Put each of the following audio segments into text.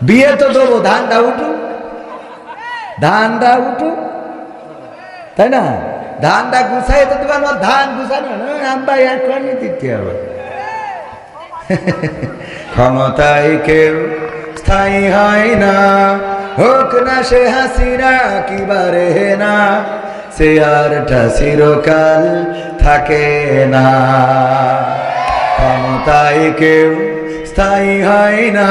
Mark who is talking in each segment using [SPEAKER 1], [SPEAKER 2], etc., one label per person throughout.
[SPEAKER 1] বিয়ে তো দেবো, ধানটা উঠুক। ধানটা উঠু তাই না? ধানটা গুছাই তো দেবেন ধান গুছানো আমরা এখনই দিতে হবে। ক্ষমতায় কেউ স্থায়ী হয় না। হোক না সে হাসিনা কিবারে না, সে আরটা চিরকাল থাকে না। ক্ষমতায় কেউ স্থায়ী হয় না।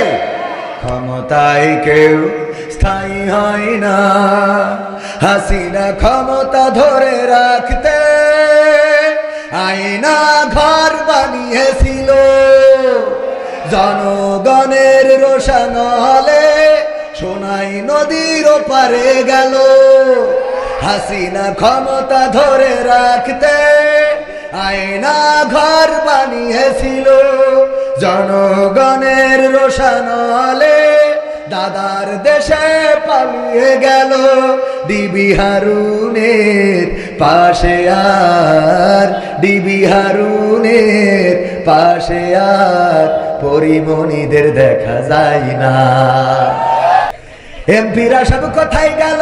[SPEAKER 1] ক্ষমতায় কেউ স্থায়ী হয় না। হাসিনা ক্ষমতা ধরে রাখতে আয়না ঘর বানিয়েছিল। জনগণের রোশন হলে সোনাই নদীর পারে গেল। হাসিনা ক্ষমতা ধরে রাখতে আয়না ঘর বানিয়েছিল। জনগণের রোশানলে দাদার দেশে পালিয়ে গেল ডিবি হারুনের পাশে আর, ডিবি হারুনের পাশে আর, পরিমণিদের দেখা যায় না। এমপিরা সব কোথায় গেল?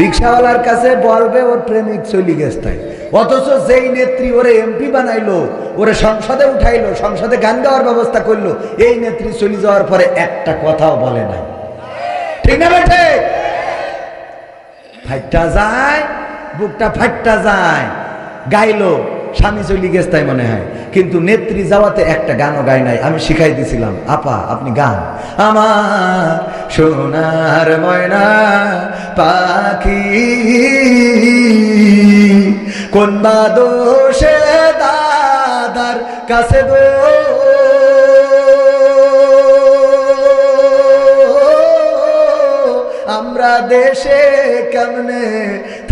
[SPEAKER 1] রিক্সাওয়ালার কাছে বলবে, ওর প্রেমিক চলি গেছে তাই। অথচ যেই নেত্রী ওরে এমপি বানাইলো, ওরে সংসদে উঠাইলো, সংসদে গান গাওয়ার ব্যবস্থা করল, এই নেত্রী চলে যাওয়ার পরে একটা কথাও বলে না ঠিক না বেঠে? ফাইটটা যায়, বুকটা ফাইটটা যায়, গাইলো স্বামী চলি গেছে তাই মনে হয়। কিন্তু নেত্রী যাওয়াতে একটা গানও গাই নাই, আমি শিখাই দিছিলাম। আপা, আপনি গান। আমার সোনার ময়না পাখি, কোন বা দোষে দাদার কাছে আমরা দেশে কেমনে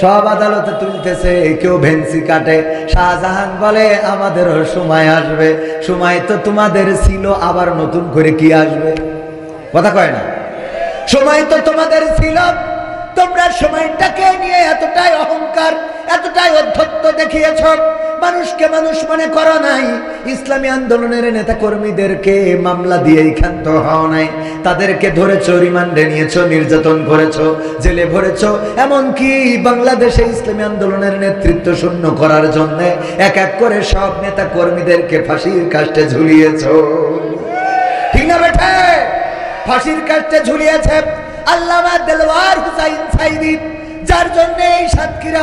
[SPEAKER 1] সব আদালতে তুলতেছে, কেউ ভেন্সি কাটে। শাহজাহান বলে, আমাদেরও সময় আসবে। সময় তো তোমাদের ছিল, আবার নতুন করে কি আসবে? কথা কয় না। সময় তো তোমাদের ছিল, তোমরা সময়টাকে নিয়ে এতটাই অহংকার এতটাই অধ্যত্ত দেখিয়েছ। মানুষকে মানুষ মনে করো নাই। ইসলামী আন্দোলনের নেতা কর্মীদেরকে মামলা দিয়েই ক্ষান্ত হও নাই। তাদেরকে ধরেছো, রিমান্ডে নিয়েছো, নির্যাতন করেছ, জেলে ভরেছো। এমনকি বাংলাদেশে ইসলামী আন্দোলনের নেতৃত্ব শূন্য করার জন্য এক এক করে সব নেতা কর্মীদেরকে ফাঁসির কাষ্টে ঝুলিয়েছ। ঠিক না বেঠে! ফাঁসির কাষ্টে ঝুলিয়েছে আল্লামা দেলওয়ার হুসাইন সাইদি। যার জন্য এই সাতক্ষীরা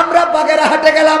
[SPEAKER 1] আমরা বাগেরা হাটে গেলাম।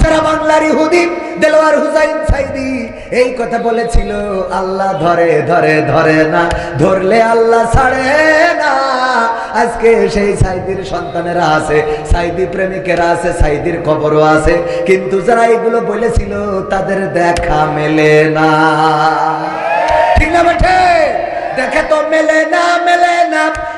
[SPEAKER 1] যারা বাংলার ইহুদি, দেলোয়ার হুসাইন সাইদি, এই কথা বলেছিল, আল্লাহ ধরে ধরে ধরে না, ধরলে আল্লাহ ছাড়ে না। আজকে সেই সাইদির সন্তানেরা আছে, সাইদি প্রেমিকেরা আছে, সাইদির খবরও আছে, কিন্তু যারা এগুলো বলেছিল, তাদের দেখা মেলে না। ঠিক না বেঠে দেখে তো মেলে না মেলে না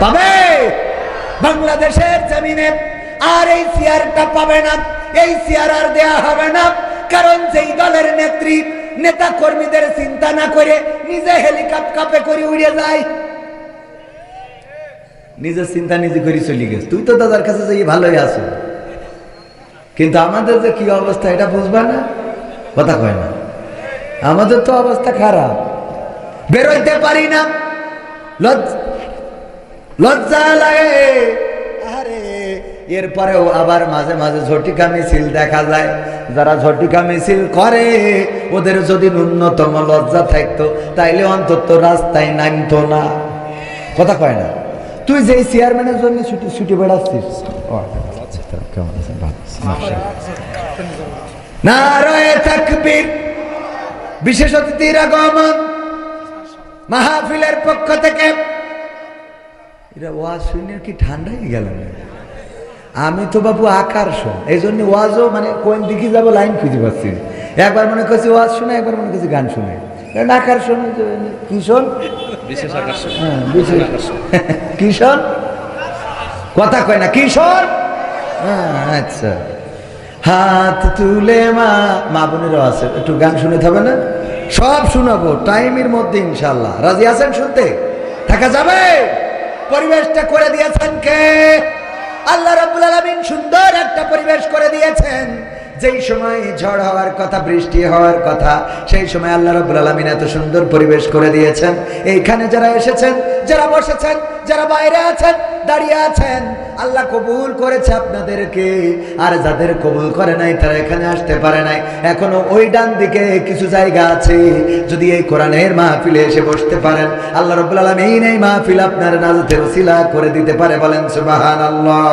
[SPEAKER 1] পাবে? বাংলাদেশের জমিনে আর এই সিয়ারটা পাবে না, এই চেয়ার আর দেয়া হবে না। কারণ যেই দলের নেত্রী, নেতা কর্মীদের চিন্তা না করে নিজে হেলিকপ্টারে করে উড়ে যায়। নিজের চিন্তা নিজে করে চলে গেছে। তুই তো দাদার কাছে যাই ভালোই আছো। কিন্তু আমাদের যে কি অবস্থা, এটা বুঝবা না? কথা কয় না। আমাদের তো অবস্থা খারাপ। বেরোইতে পারি না। লজ্জ- লজ্জা লাগে। আরে, এরপরেও আবার মাঝে মাঝে ঝটিকা মিছিল দেখা যায়। যারা ঝটিকা মিছিল করে, ওদের যদি ন্যূনতম লজ্জা থাকতো, তাইলে অন্তত রাস্তায় নামতো না। কথা কয় না। তুই যেই চেয়ারম্যানের জন্য ছুটি ছুটি বেড়াচ্ছিস? বিশেষ অতিথির আগমন মাহফিলের পক্ষ থেকে এরা ওয়াজ শুনে কি ঠান্ডা হয়ে গেল আমি তো বাবু আকর্ষণ এই জন্য ওয়াজও মানে কোন দিকে যাব লাইন খুঁজে পাচ্ছি একবার মনে করছি ওয়াজ শুনে একবার মনে করছি গান শুনে। আকর্ষণ কিশোর?
[SPEAKER 2] বিশেষ আকর্ষণ
[SPEAKER 1] হ্যাঁ, বিশেষ। কিশোর? কথা কয় না কিশোর? হ্যাঁ, আচ্ছা। হাত তুলে মা মা বোনেরও আছে একটু গান শুনে হবে না। সব শোনাবো টাইমের মধ্যে ইনশাল্লাহ রাজি আছেন শুনতে? থাকা যাবে? পরিবেশটা করে দিয়েছেন কে? আল্লাহ রবুল আলমিন সুন্দর একটা পরিবেশ করে দিয়েছেন। যেই সময় ঝড় হওয়ার কথা, বৃষ্টি হওয়ার কথা, সেই সময় আল্লাহ রবুল আলমিন এত সুন্দর পরিবেশ করে দিয়েছেন। এইখানে যারা এসেছেন, যারা বসেছেন, যারা বাইরে আছেন দাঁড়িয়ে আছেন, আল্লাহ কবুল করেছে আপনাদেরকে। আর যাদের কবুল করে নাই, তারা এখানে আসতে পারে নাই। এখনও ওই ডান দিকে কিছু জায়গা আছে। যদি এই কোরআনের মাহফিলে এসে বসতে পারেন, আল্লাহ রব্বুল আলমিন এই মাহফিল আপনার নাজতের ওসিলা করে দিতে পারে বলেন সুবাহান আল্লাহ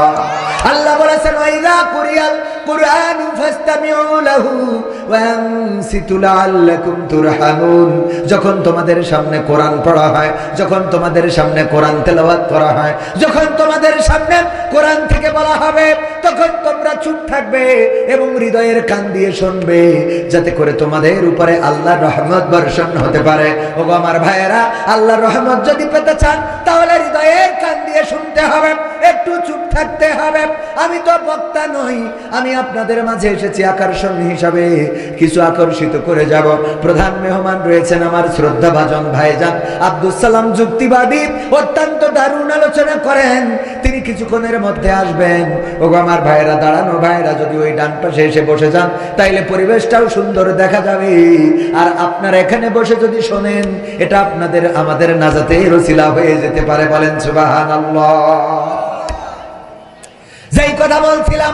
[SPEAKER 1] আল্লাহ বলেছেন ওয়াইদা কুরিয়াল ফাসতামিউ লাহু ওয়া আনসিতু লাআল্লাকুম তুরহামুন যখন তোমাদের সামনে কোরআন পড়া হয়, যখন তোমাদের সামনে কোরআন তেলাওয়াত করা হয়, যখন তোমাদের সামনে কোরআন থেকে বলা হবে, তখন তোমরা চুপ থাকবে এবং হৃদয়ের কান দিয়ে শুনবে, যাতে করে তোমাদের উপরে আল্লাহর রহমত বর্ষণ হতে পারে। ওগো আমার ভাইয়েরা, আল্লাহর রহমত যদি পেতে চান, তাহলে হৃদয়ের কান দিয়ে শুনতে হবে, একটু চুপ থাকতে হবে। আমি তো বক্তা নই, আমি আপনাদের মাঝে এসেছি আকর্ষণ হিসাবে। কিছু আকর্ষিত করে যাব। প্রধান মেহমান রয়েছেন আমার শ্রদ্ধা ভাজন ভাইজান আব্দুল সালাম যুক্তিবাদী, অত্যন্ত দারুণ আলোচনা করেন। তিনি কিছুক্ষণের মধ্যে আসবেন। ওগো আমার ভাইয়েরা, দাঁড়ানো ভাইয়েরা, যদি ওই ডান পাশে এসে বসে যান, তাইলে পরিবেশটাও সুন্দর দেখা যাবে। আর আপনারা এখানে বসে যদি শোনেন, এটা আপনাদের আমাদের নাজাতে রসিলা হয়ে যেতে পারে বলেন সুবাহান যেই কথা বলছিলাম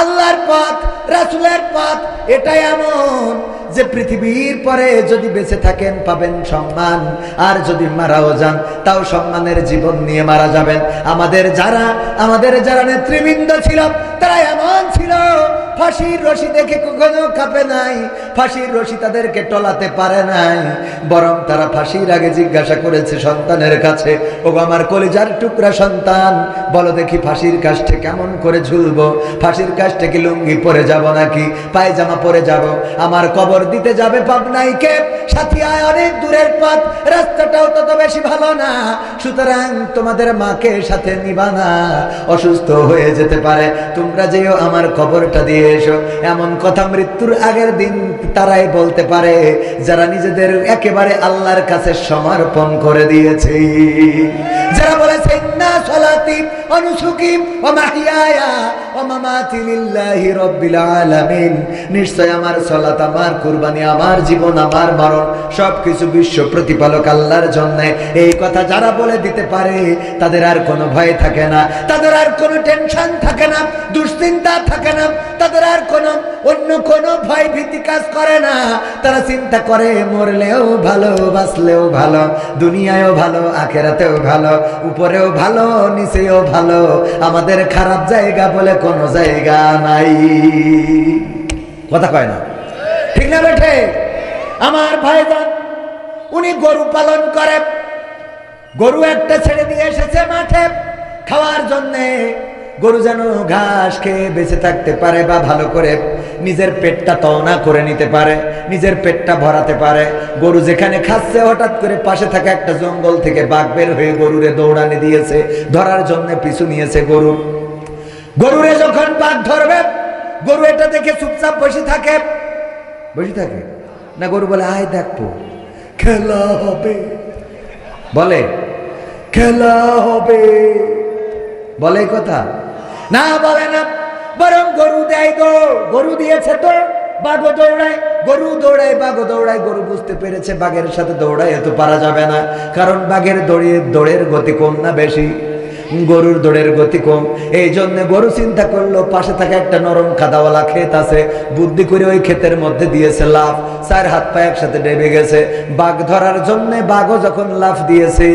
[SPEAKER 1] আল্লাহর পথ, রাসুলের পথ, এটাই এমন যে পৃথিবীর পরে যদি বেঁচে থাকেন, পাবেন সম্মান। আর যদি মারাও যান, তাও সম্মানের জীবন নিয়ে মারা যাবেন। আমাদের যারা আমাদের যারা নেতৃবৃন্দ ছিল তারা এমন ছিল ফাঁসির রশি দেখে কখনো কাঁপে নাই। ফাঁসির রশি তাদেরকে টলাতে পারে নাই। বরং তারা ফাঁসির আগে জিজ্ঞাসা করেছে সন্তানের কাছে ও আমার কলিজার টুকরা সন্তান, বলো দেখি ফাঁসির কাজটা কেমন করে ঝুলবো? ফাঁসির কাজটা কি লুঙ্গি পরে যাব নাকি? পায়জামা পরে যাব? আমার কবর দিতে যাবে পাবনাইকে সাথিয়ায় অনেক দূরের পথ, রাস্তাটাও তত বেশি ভালো না। সুতরাং তোমাদের মাকে সাথে নিবা না। অসুস্থ হয়ে যেতে পারে। তোমরা যেও আমার কবরটা দিয়ে এসো। এমন কথা মৃত্যুর আগের দিন তারাই বলতে পারে, যারা নিজেদের একেবারে আল্লাহর কাছে সমর্পণ করে দিয়েছে। যারা বলেছে না সলাতি অনুসুকিম ও মাহিয়ায়া মামাতি সবকিছু বিশ্ব প্রতিপালক আল্লাহর জন্য। এই কথা যারা বলে দিতে পারে, তাদের আর কোনো ভয় থাকে না, তাদের আর কোনো টেনশন থাকে না, দুশ্চিন্তা থাকে না, তাদের আর অন্য ভয় ভীতি কাজ করে না। তারা চিন্তা করে, মরলেও ভালো, বাঁচলেও ভালো, দুনিয়ায়ও ভালো, আখেরাতেও ভালো, উপরেও ভালো, নিচেও ভালো। আমাদের খারাপ জায়গা বলে জায়গা নাই। কথা কয় না। ঠিক না বেঠে? আমার ভাইজান, উনি গরু পালন করে। গরু একটা ছেড়ে দিয়ে এসেছে মাঠে। খাওয়ার জন্যে গরু যেন ঘাস খেয়ে বেঁচে থাকতে পারে বা ভালো করে নিজের পেটটা তওনা করে নিতে পারে, নিজের পেটটা ভরাতে পারে। গরু যেখানে খাচ্ছে, হঠাৎ করে পাশে থাকা একটা জঙ্গল থেকে বাঘ বের হয়ে গরুরে দৌড়ানি দিয়েছে, ধরার জন্য পিছু নিয়েছে গরু। গরুরে যখন বাঘ ধরবে, গরু এটা দেখে চুপচাপ বসে থাকে। বসে থাকে? না গরু বলে, আয় দেখব খেলা হবে। বলে, খেলা হবে। বলে কথা। না বলে না, বরং গরু দেয় তো, গরু দিয়েছে তো, বাঘও দৌড়ায়, গরু দৌড়ায়, বাঘও দৌড়ায়, গরু বুঝতে পেরেছে বাঘের সাথে দৌড়ায় এত পারা যাবে না, কারণ বাঘের দড়িয়ে দৌড়ের গতি কম না বেশি। গরুর দৌড়ের গতি কম। এই জন্য গরু চিন্তা করল, পাশে থাকা একটা নরম কাদাওয়ালা ক্ষেত আছে। বুদ্ধি করে ওই ক্ষেতের মধ্যে দিয়েছে লাভ চার হাত পা একসাথে ডেবে গেছে। বাঘ ধরার জন্য বাঘও যখন লাফ দিয়েছে,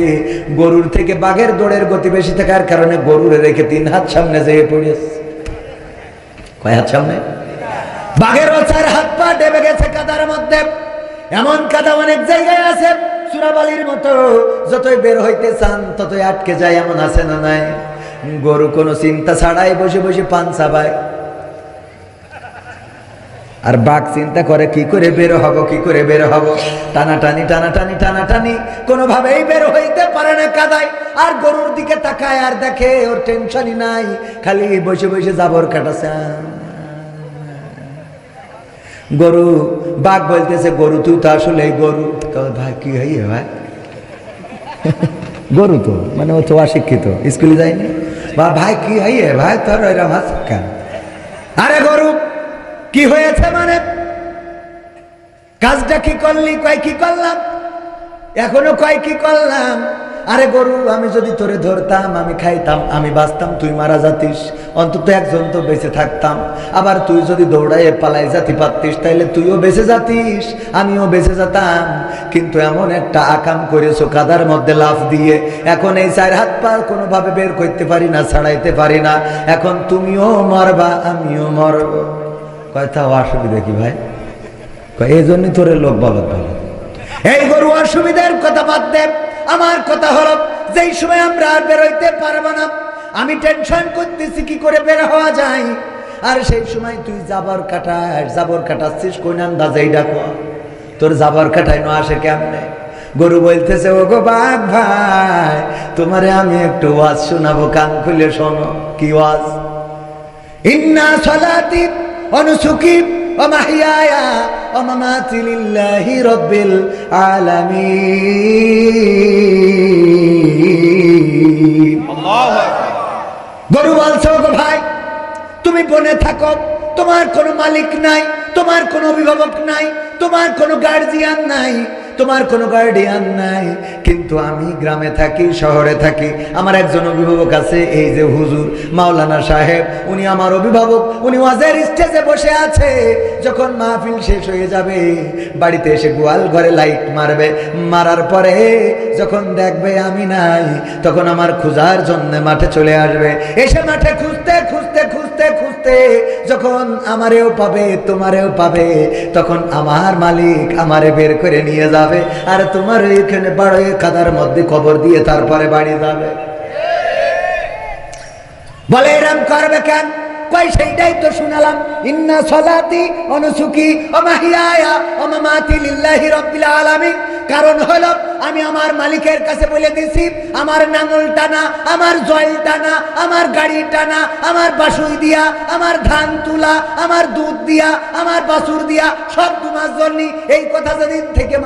[SPEAKER 1] গরুর থেকে বাঘের দৌড়ের গতি বেশি থাকার কারণে গরুর রেখে তিন হাত সামনে যেয়ে পড়েছে। কয় হাত সামনে? বাঘেরও চার হাত পা ডেবে গেছে কাদার মধ্যে। এমন কাদা অনেক জায়গায় আছে। চুরাবালির মতো। যতই বের হইতে চান, ততই আটকে যায়, এমন আছে না নাই? গরু কোনো চিন্তা ছাড়াই বসে বসে পান চাবায়। আর বাঘ চিন্তা করে, কি করে বের হব, কি করে বের হব? টানাটানি টানাটানি টানাটানি, কোনোভাবেই বের হইতে পারে না কাদায়। আর গরুর দিকে তাকায় আর দেখে ওর টেনশনই নাই। খালি বসে বসে জাবর কাটাছে। গরু, বাঘ বলতেছে, গরু, তুই তো আসলে গরু। ভাই, কি হই ভাই? গরু তো মানে ও তো অশিক্ষিত, স্কুলে যায়নি। বা, ভাই, কি হই ভাই, তোর এরম হাস কেন? আরে গরু, কি হয়েছে মানে? কাজটা কি করলি, কয়, কি করলাম? এখনও কয়, কি করলাম? আরে গরু, আমি যদি তোরে ধরতাম, আমি খাইতাম, আমি বাঁচতাম, তুই মারা যাতিস। অন্তত একজন তো বেঁচে থাকতাম। আবার তুই যদি দৌড়াইয়ে পালাই যাতি পারতিস তাইলে তুইও বেঁচে যাতিস, আমিও বেঁচে যেতাম। কিন্তু এমন একটা আকাম করেছ কাদার মধ্যে লাফ দিয়ে। এখন এই চার হাত পা কোনোভাবে বের করতে পারি না, ছাড়াইতে পারি না। এখন তুমিও মরবা, আমিও মরব। কয়টা অসুবিধা কি ভাই? এই জন্যই তোরে লোক বলত ভালো এই গরু, অসুবিধার কথা বাদ দে। আমার কথা হলো, যেই সময় আমরা আর বেরোইতে পারব না, আমি টেনশন করতেছি, কি করে বের হওয়া যায়? আর সেই সময় তুই জাবর কাটাস, জাবর কাটাচ্ছিস কোন আন্দাজে ডাকো তোর জাবর কাটাই না আসে কেমনে? গরু বলতেছে ও গো বাঘ ভাই, তোমারে আমি একটু ওয়াজ শোনাবো, কান খুলে শোনো, কি ওয়াজ? ইন্না সলাতি অনুসুকি ومحياي ومماتي لله رب العالمين গরু বলছো গো ভাই তুমি বনে থাকো তোমার কোনো মালিক নাই তোমার কোনো অভিভাবক নাই তোমার কোনো গার্জিয়ান নাই তোমার কোনো গার্ডিয়ান নাই কিন্তু আমি গ্রামে থাকি, শহরে থাকি। আমার একজন অভিভাবক আছে, এই যে হুজুর মাওলানা সাহেব, উনি আমার অভিভাবক, উনি ওয়াজের স্টেজে বসে আছে। যখন মাহফিল শেষ হয়ে যাবে, বাড়িতে এসে গোয়াল ঘরে লাইট মারবে। মারার পরে যখন দেখবে আমি নাই, তখন আমার খোঁজার জন্য মাঠে চলে আসবে। এসে মাঠে খুঁজতে খুঁজতে খুঁজতে খুঁজতে যখন আমারেও পাবে, তোমারেও পাবে, তখন আমার মালিক আমারে বের করে নিয়ে যাবে। আর তোমার এখানে বাড়ে কাদার মধ্যে কবর দিয়ে তারপরে বাড়ি যাবে। বলে, এরম করবে কেন? আমার মালিকের কাছে বলে দিছি, আমার নাঙল টানা, আমার জল টানা, আমার গাড়ি টানা, আমার বাসুই দিয়া, আমার ধান তুলা, আমার দুধ দিয়া, আমার বাসুর দিয়া, সব তোমার জন্য এই কথা যেদিন থেকে